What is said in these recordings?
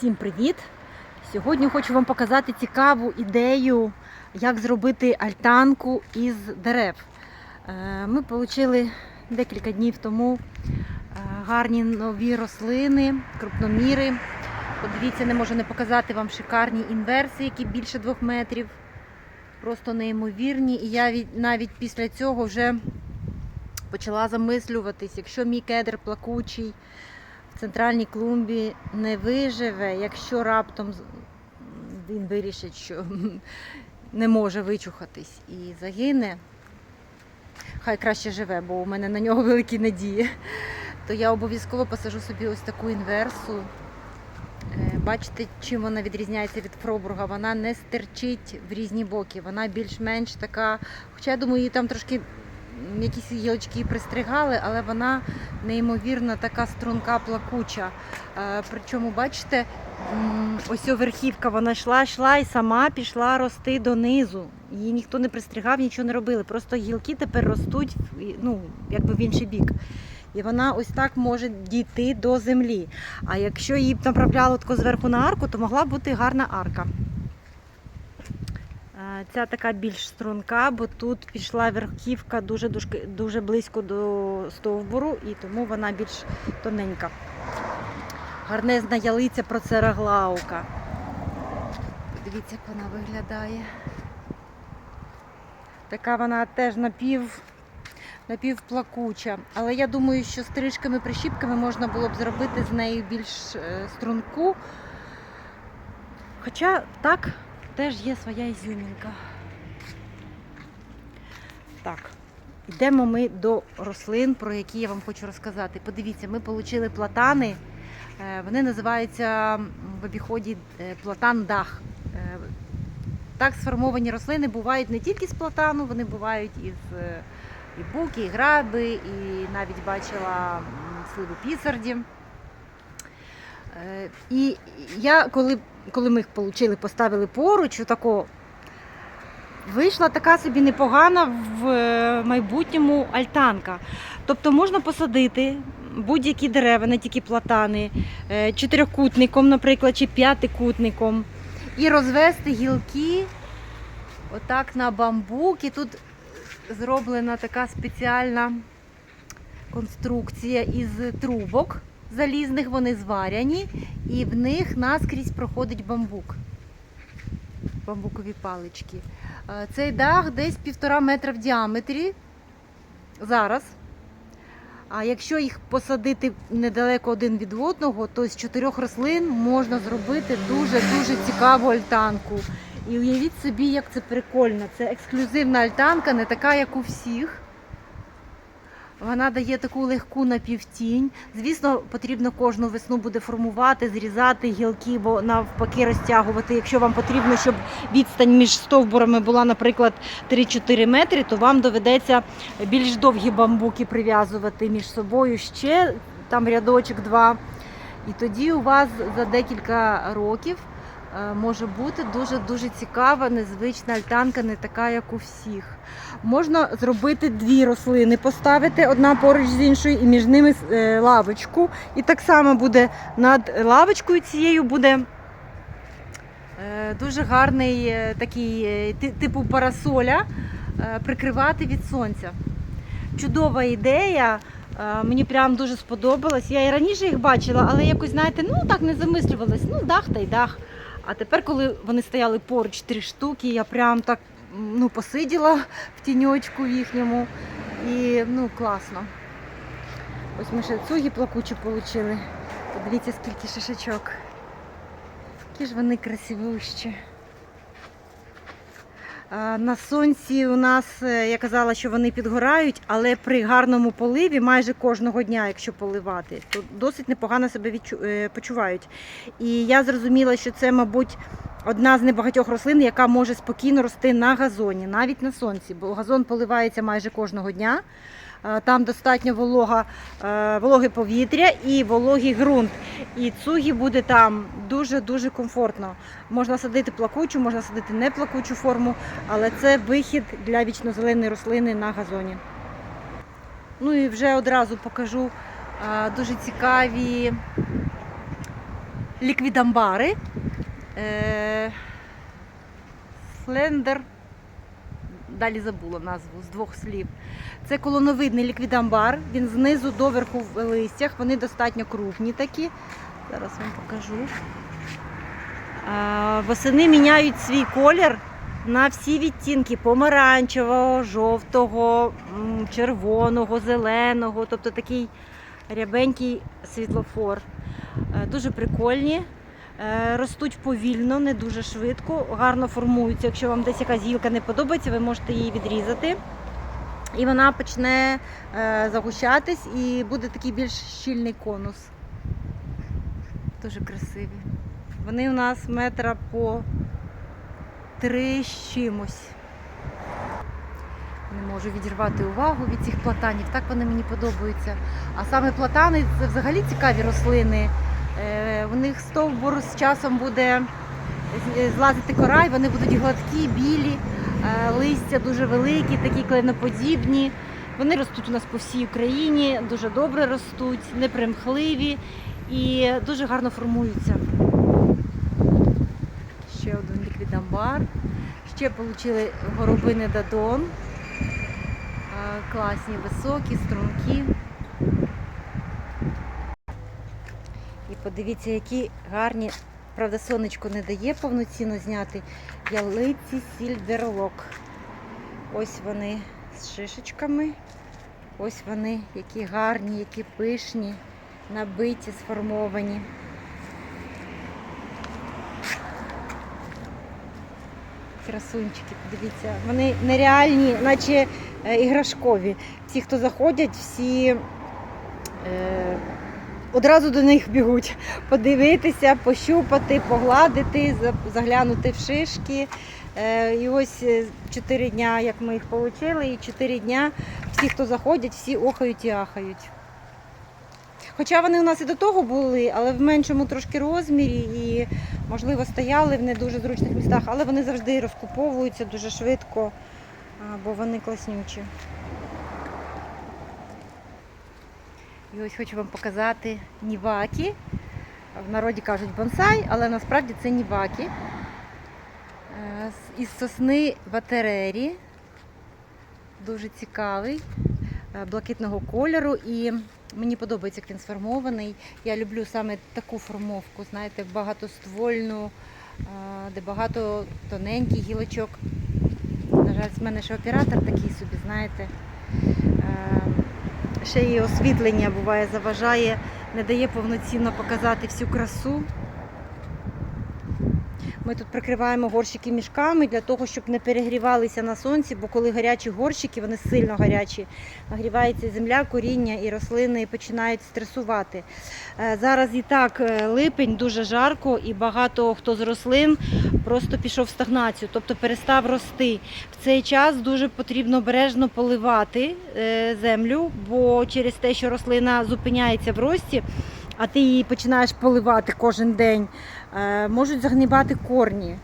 Всім привіт! Сьогодні хочу вам показати цікаву ідею, як зробити альтанку із дерев. Е, Ми отримали декілька днів тому е, гарні нові рослини, крупноміри. Подивіться, не можу не показати вам шикарні інверсії, які більше двох метрів. Просто неймовірні. І я навіть після цього вже почала замислюватись, якщо мій кедр плакучий центральній клумбі не виживе, якщо раптом він вирішить, що не може вичухатись і загине, хай краще живе, бо у мене на нього великі надії, то я обов'язково посажу собі ось таку інверсу. Е, Бачите, чим вона відрізняється від Фробурга? Вона не стерчить в різні боки. Вона більш-менш така. Хоча я думаю, її там трошки якісь гілочки пристригали, але вона неймовірно така струнка плакуча. Е, Причому, бачите, ось верхівка вона йшла, йшла і сама пішла рости донизу. Її ніхто не пристригав, нічого не робили. Просто гілки тепер ростуть ну, якби в інший бік. І вона ось так може дійти до землі. А якщо її б направляло зверху на арку, то могла б бути гарна арка. Ця така більш струнка, бо тут пішла верхівка дуже, дуже, близько до стовбуру, і тому вона більш тоненька. Гарнезна ялиця процераглаука. Подивіться, як вона виглядає. Така вона теж напів, напівплакуча. Але я думаю, що стрижками прищіпками можна було б зробити з неї більш е, струнку. Хоча так теж є своя ізюмінка. Так, йдемо ми до рослин, про які я вам хочу розказати. Подивіться, ми отримали платани. Е, Вони називаються в обіході е, платан-дах. Е, Так сформовані рослини бувають не тільки з платану, вони бувають із і буки, і граби, і навіть бачила сливу пісарді. І я, коли, коли ми їх отримали, поставили поруч, отако, вийшла така собі непогана в е, майбутньому альтанка. Тобто можна посадити будь-які дерева, не тільки платани, е, чотирикутником, наприклад, чи п'ятикутником, і розвести гілки отак на бамбук. І тут зроблена така спеціальна конструкція із трубок залізних, вони зваряні, і в них наскрізь проходить бамбук. Бамбукові палички. Е, Цей дах десь півтора метра в діаметрі зараз. А якщо їх посадити недалеко один від одного, то з чотирьох рослин можна зробити дуже-дуже цікаву альтанку. І уявіть собі, як це прикольно. Це ексклюзивна альтанка, не така, як у всіх. Вона дає таку легку напівтінь. Звісно, потрібно кожну весну буде формувати, зрізати гілки, бо навпаки розтягувати. Якщо вам потрібно, щоб відстань між стовбурами була, наприклад, 3-4 метри, то вам доведеться більш довгі бамбуки прив'язувати між собою ще там рядочок два. І тоді у вас за декілька років може бути дуже-дуже цікава, незвична альтанка, не така, як у всіх. Можна зробити дві рослини, поставити одна поруч з іншою, і між ними е, лавочку. І так само буде над лавочкою цією буде е, дуже гарний е, такий е, типу парасоля е, прикривати від сонця. Чудова ідея. е, Мені прям дуже сподобалась. Я і раніше їх бачила, але якось, знаєте, ну так не замислювалась. Ну, дах та й дах. А тепер, коли вони стояли поруч три штуки, я прям так ну, посиділа в тіньочку їхньому. І ну, класно. Ось ми ще цугі плакучі отримали. Подивіться, скільки шишечок. Які ж вони красивущі. На сонці у нас, е, я казала, що вони підгорають, але при гарному поливі майже кожного дня, якщо поливати, то досить непогано себе відчу- е, почувають. І я зрозуміла, що це, мабуть, одна з небагатьох рослин, яка може спокійно рости на газоні, навіть на сонці, бо газон поливається майже кожного дня. Е, Там достатньо волога, е, вологе повітря і вологий ґрунт. І цугі буде там дуже-дуже комфортно. Можна садити плакучу, можна садити неплакучу форму, але це вихід для вічнозеленої рослини на газоні. Ну і вже одразу покажу е, дуже цікаві ліквідамбари. Слендер. Далі забула назву з двох слів. Це колоновидний ліквідамбар. Він знизу до верху в листях. Вони достатньо крупні такі. Зараз вам покажу. Восени міняють свій колір на всі відтінки помаранчевого, жовтого, червоного, зеленого, тобто такий рябенький світлофор. Е, Дуже прикольні. Е, Ростуть повільно, не дуже швидко, гарно формуються. Якщо вам десь якась гілка не подобається, ви можете її відрізати. І вона почне е, загущатись і буде такий більш щільний конус. Дуже красиві. Вони у нас метра по три чимось. Не можу відірвати увагу від цих платанів. Так вони мені подобаються. А саме платани це взагалі цікаві рослини. Е, У них стовбур з часом буде злазити кора, і вони будуть гладкі, білі, е, листя дуже великі, такі кленоподібні. Вони ростуть у нас по всій Україні, дуже добре ростуть, непримхливі і дуже гарно формуються. Ще один ліквідамбар. Ще отримали горобини Дадон. Е, Класні, високі, стрункі. Подивіться, які гарні, правда, сонечко не дає повноцінно зняти ялиці сільверлок. Ось вони з шишечками. Ось вони, які гарні, які пишні, набиті, сформовані. Красунчики, подивіться, вони нереальні, наче е, іграшкові. Всі, хто заходять, всі е, одразу до них бігуть. Подивитися, пощупати, погладити, заглянути в шишки. Е, і ось е, чотири дня, як ми їх отримали, і чотири дня всі, хто заходять, всі охають і ахають. Хоча вони у нас і до того були, але в меншому трошки розмірі і, можливо, стояли в не дуже зручних містах, але вони завжди розкуповуються дуже швидко, бо вони класнючі. І ось хочу вам показати ніваки. В народі кажуть бонсай, але насправді це ніваки. Е, Із сосни ватерері. Дуже цікавий, е, блакитного кольору. І мені подобається, як він сформований. Я люблю саме таку формовку, знаєте, багатоствольну, е, де багато тоненьких гілочок. На жаль, з мене ще оператор такий собі, знаєте. Ще і освітлення буває, заважає, не дає повноцінно показати всю красу. Ми тут прикриваємо горщики мішками для того, щоб не перегрівалися на сонці, бо коли гарячі горщики, вони сильно гарячі, нагрівається земля, коріння і рослини починають стресувати. Е, Зараз і так е, липень дуже жарко, і багато хто з рослин просто пішов в стагнацію, тобто перестав рости. В цей час дуже потрібно обережно поливати е, землю, бо через те, що рослина зупиняється в рості, а ти її починаєш поливати кожен день, е, можуть загнивати корні.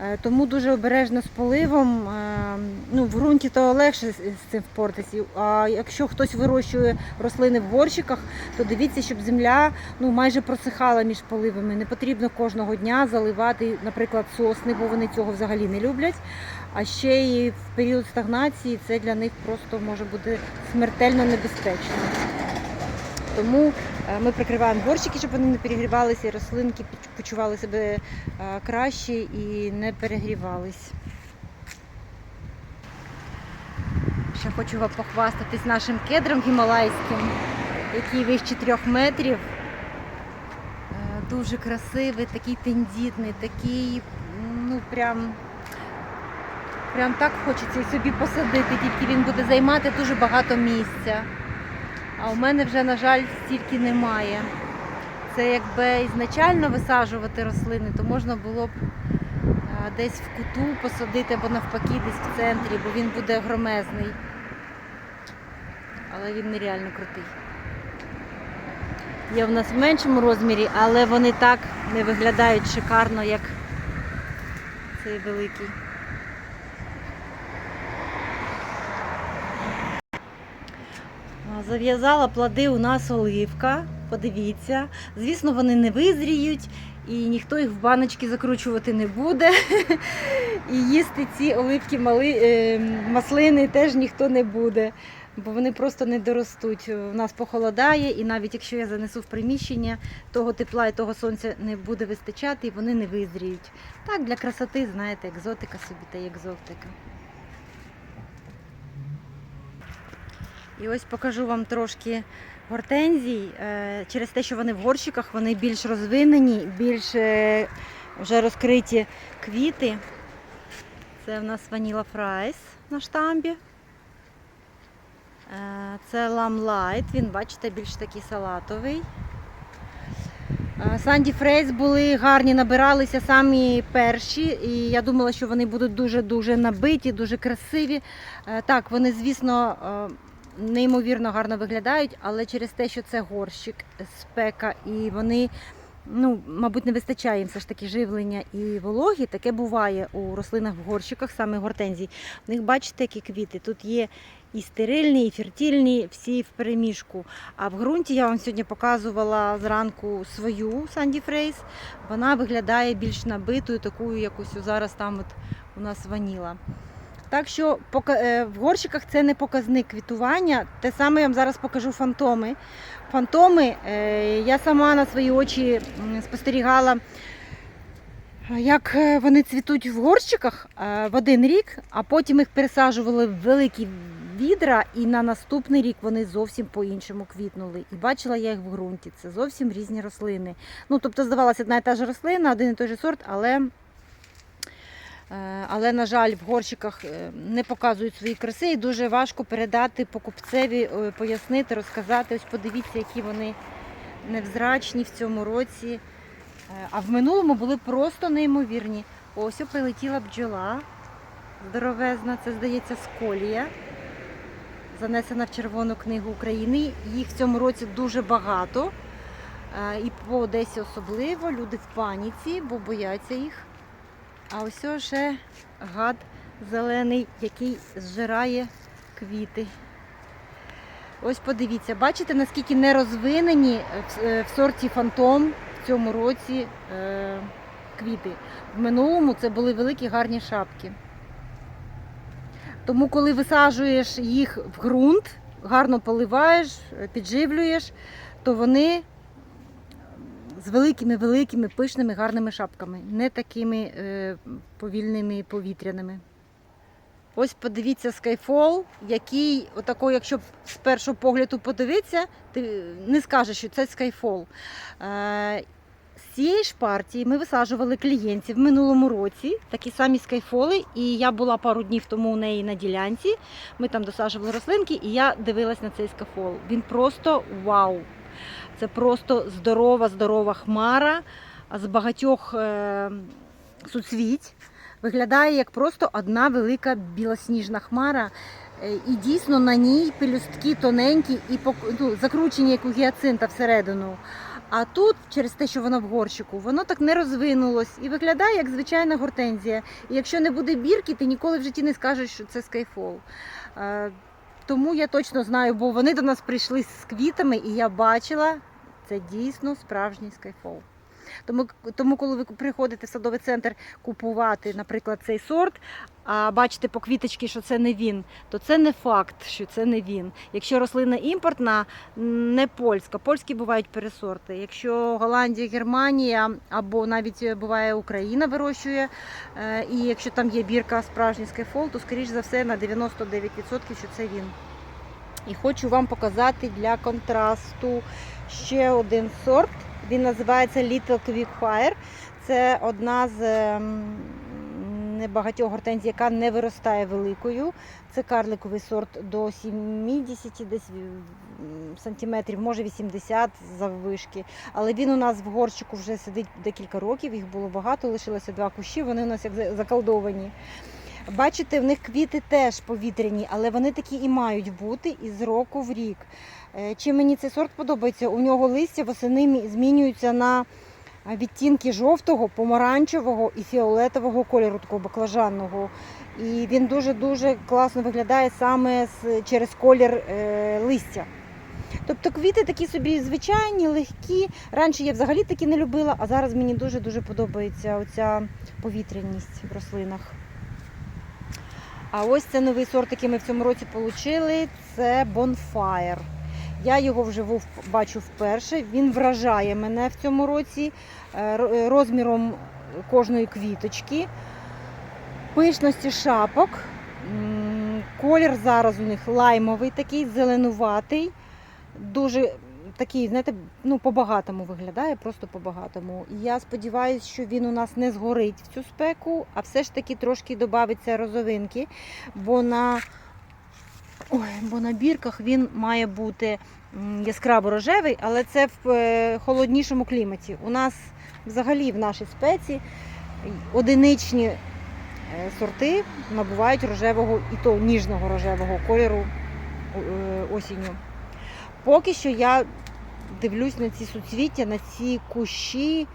Е, Тому дуже обережно з поливом. Е, Ну, в ґрунті то легше з цим впоратися. А якщо хтось вирощує рослини в горщиках, то дивіться, щоб земля ну, майже просихала між поливами. Не потрібно кожного дня заливати, наприклад, сосни, бо вони цього взагалі не люблять. А ще і в період стагнації це для них просто може бути смертельно небезпечно. Тому е, ми прикриваємо горщики, щоб вони не перегрівалися, і рослинки почували себе е, краще і не перегрівались. Ще хочу вам похвастатись нашим кедром гімалайським, який вище трьох метрів. Е, Дуже красивий, такий тендітний, такий, ну прям, прям так хочеться собі посадити, тільки він буде займати дуже багато місця. А у мене вже, на жаль, стільки немає. Це якби ізначально висаджувати рослини, то можна було б е, десь в куту посадити або навпаки десь в центрі, бо він буде громезний. Але він нереально крутий. Є в нас в меншому розмірі, але вони так не виглядають шикарно, як цей великий. Зав'язала плоди у нас оливка. Подивіться. Звісно, вони не визріють і ніхто їх в баночки закручувати не буде. І їсти ці оливки е, маслини теж ніхто не буде, бо вони просто не доростуть. У нас похолодає, і навіть якщо я занесу в приміщення, того тепла і того сонця не буде вистачати, і вони не визріють. Так, для красоти, знаєте, екзотика собі та екзотика. І ось покажу вам трошки гортензій. Е, Через те, що вони в горщиках, вони більш розвинені, більш е, вже розкриті квіти. Це в нас ваніла фрайс на штамбі. Е, Це ламлайт, він, бачите, більш такий салатовий. Санді Фрейс були гарні, набиралися самі перші, і я думала, що вони будуть дуже-дуже набиті, дуже красиві. Так, вони, звісно, неймовірно гарно виглядають, але через те, що це горщик, спека, і вони, ну, мабуть, не вистачає їм все ж таки живлення і вологі. Таке буває у рослинах в горщиках, саме гортензій. В них бачите, які квіти. Тут є і стерильні, і фертильні, всі в переміжку. А в ґрунті я вам сьогодні показувала зранку свою Санді Фрейс. Вона виглядає більш набитою, такою якось зараз там от у нас ваніла. Так що е, в горщиках це не показник квітування. Те саме я вам зараз покажу фантоми. Фантоми е, я сама на свої очі спостерігала, як е, вони цвітуть в горщиках в один рік, а потім їх пересаджували в великі відра, і на наступний рік вони зовсім по-іншому квітнули. І бачила я їх в ґрунті. Це зовсім різні рослини. Ну, тобто, здавалося, одна і та ж рослина, один і той же сорт, але. Е, Але, на жаль, в горщиках е, не показують свої краси і дуже важко передати покупцеві, е, пояснити, розказати. Ось подивіться, які вони невзрачні в цьому році. А в минулому були просто неймовірні. Ось прилетіла бджола здоровезна, це здається сколія, занесена в Червону книгу України. Їх в цьому році дуже багато. І по Одесі особливо люди в паніці, бо бояться їх. А ось ще гад зелений, який зжирає квіти. Ось подивіться, бачите, наскільки не розвинені в- е, сорті фантом в цьому році е, квіти. В минулому це були великі гарні шапки. Тому, коли висаджуєш їх в ґрунт, гарно поливаєш, е, підживлюєш, то вони з великими, великими, пишними, гарними шапками, не такими е, повільними повітряними. Ось подивіться Skyfall, який, отако, якщо з першого погляду подивитися, ти не скажеш, що це Skyfall. Е, з цієї ж партії ми висаджували клієнтів в минулому році, такі самі скайфоли, і я була пару днів тому у неї на ділянці. Ми там досаджували рослинки, і я дивилась на цей скайфол. Він просто вау! Це просто здорова, здорова хмара з багатьох е, суцвіть. Виглядає як просто одна велика білосніжна хмара. Е, І дійсно на ній пелюстки тоненькі і ну, закручені, як у гіацинта всередину. А тут, через те, що воно в горщику, воно так не розвинулось і виглядає як звичайна гортензія. І якщо не буде бірки, ти ніколи в житті не скажеш, що це скайфол. Тому я точно знаю, бо вони до нас прийшли з квітами, і я бачила, це дійсно справжній скайфол. Тому, тому коли ви приходите в садовий центр купувати, наприклад, цей сорт, а бачите по квіточці, що це не він, то це не факт, що це не він. Якщо рослина імпортна, не польська, польські бувають пересорти. Якщо Голландія, Германія або навіть буває Україна вирощує, е, і якщо там є бірка справжній скайфол, то скоріш за все на 99% що це він. І хочу вам показати для контрасту ще один сорт. Він називається Little Quick Fire. Це одна з ем, небагатьох гортензій, яка не виростає великою. Це карликовий сорт до 70 десь сантиметрів, може 80 заввишки. Але він у нас в горщику вже сидить декілька років, їх було багато, лишилося два кущі, вони у нас як за- заколдовані. Бачите, в них квіти теж повітряні, але вони такі і мають бути із року в рік. Е, Чим мені цей сорт подобається? У нього листя восени змінюються на е, відтінки жовтого, помаранчевого і фіолетового кольору, такого баклажанного. І він дуже-дуже класно виглядає саме через колір е, листя. Тобто квіти такі собі звичайні, легкі. Раніше я взагалі такі не любила, а зараз мені дуже-дуже подобається оця повітряність в рослинах. А ось це новий сорт, який ми в цьому році отримали. Це Bonfire. Я його вживу бачу вперше. Він вражає мене в цьому році е, е, розміром кожної квіточки, пишності шапок. Колір зараз у них лаймовий, такий зеленуватий, дуже такий, знаєте, ну, по-багатому виглядає, просто по-багатому. І я сподіваюся, що він у нас не згорить в цю спеку, а все ж таки трошки додається розовинки, бо на, ой, бо на бірках він має бути яскраво рожевий, але це в е, холоднішому кліматі. У нас взагалі в нашій спеці одиничні е, сорти набувають рожевого і то ніжного рожевого кольору е, осінню. Поки що я дивлюсь на ці суцвіття, на ці кущі,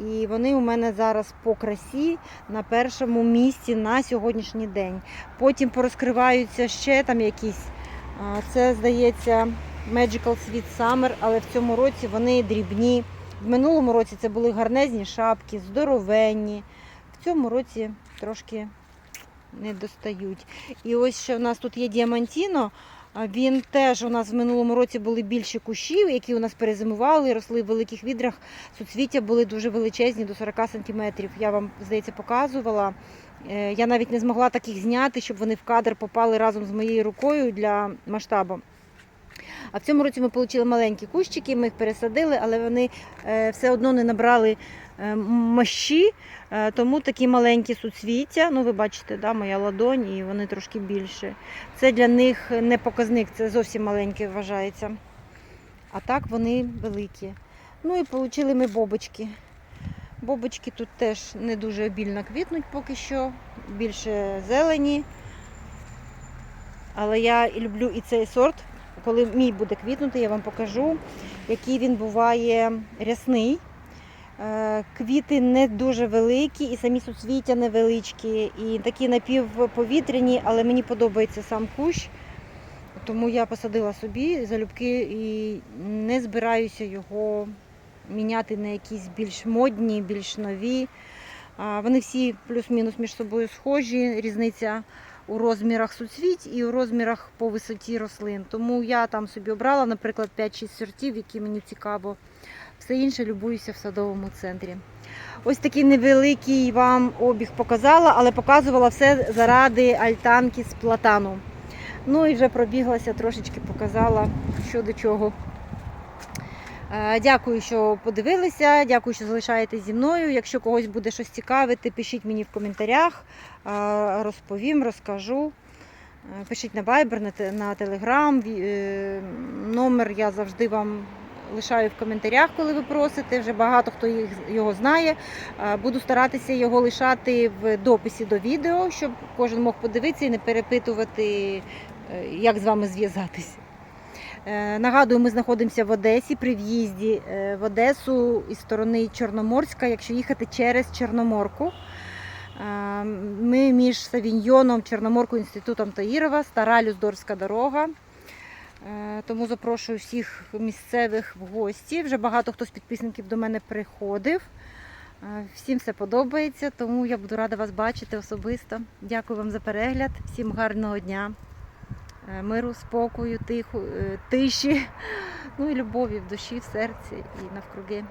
і вони у мене зараз по красі на першому місці на сьогоднішній день. Потім порозкриваються ще там якісь. Це, здається, Magical Sweet Summer, але в цьому році вони дрібні. В минулому році це були гарнезні шапки, здоровенні. В цьому році трошки не достають. І ось ще у нас тут є діамантіно. Він теж у нас в минулому році були більші кущі, які у нас перезимували, росли в великих відрах. Суцвіття були дуже величезні, до 40 сантиметрів. Я вам, здається, показувала. Е, Я навіть не змогла таких зняти, щоб вони в кадр попали разом з моєю рукою для масштабу. А в цьому році ми отримали маленькі кущики, ми їх пересадили, але вони е, все одно не набрали е, мощі, е, тому такі маленькі суцвіття. Ну, ви бачите, да, моя ладонь, і вони трошки більше. Це для них не показник, це зовсім маленьке вважається. А так вони великі. Ну і отримали ми бобочки. Бобочки тут теж не дуже обільно квітнуть поки що, більше зелені. Але я люблю і цей сорт. Коли мій буде квітнути, я вам покажу, який він буває рясний. Е, Квіти не дуже великі, і самі суцвіття невеличкі, і такі напівповітряні, але мені подобається сам кущ. Тому я посадила собі залюбки і не збираюся його міняти на якісь більш модні, більш нові. Вони всі плюс-мінус між собою схожі. Різниця у розмірах суцвіть і у розмірах по висоті рослин. Тому я там собі обрала, наприклад, 5-6 сортів, які мені цікаво. Все інше любуюся в садовому центрі. Ось такий невеликий вам обіг показала, але показувала все заради альтанки з платану. Ну і вже пробіглася, трошечки показала, що до чого. Е, Дякую, що подивилися. Дякую, що залишаєтесь зі мною. Якщо когось буде щось цікавити, пишіть мені в коментарях, Е, розповім, розкажу. Е, Пишіть на Viber, на Telegram. Номер я завжди вам лишаю в коментарях, коли ви просите. Вже багато хто його знає. Буду старатися його лишати в дописі до відео, щоб кожен мог подивитися і не перепитувати, як з вами зв'язатися. Е, Нагадую, ми знаходимося в Одесі при в'їзді е, в Одесу із сторони Чорноморська, якщо їхати через Чорноморку. Е, Ми між Савіньйоном, Чорноморкою, інститутом Таїрова, стара Люздорська дорога. Тому запрошую всіх місцевих в гості. Вже багато хто з підписників до мене приходив. Всім все подобається, тому я буду рада вас бачити особисто. Дякую вам за перегляд. Всім гарного дня, миру, спокою, тиху, е, тиші, ну і любові в душі, в серці і навкруги.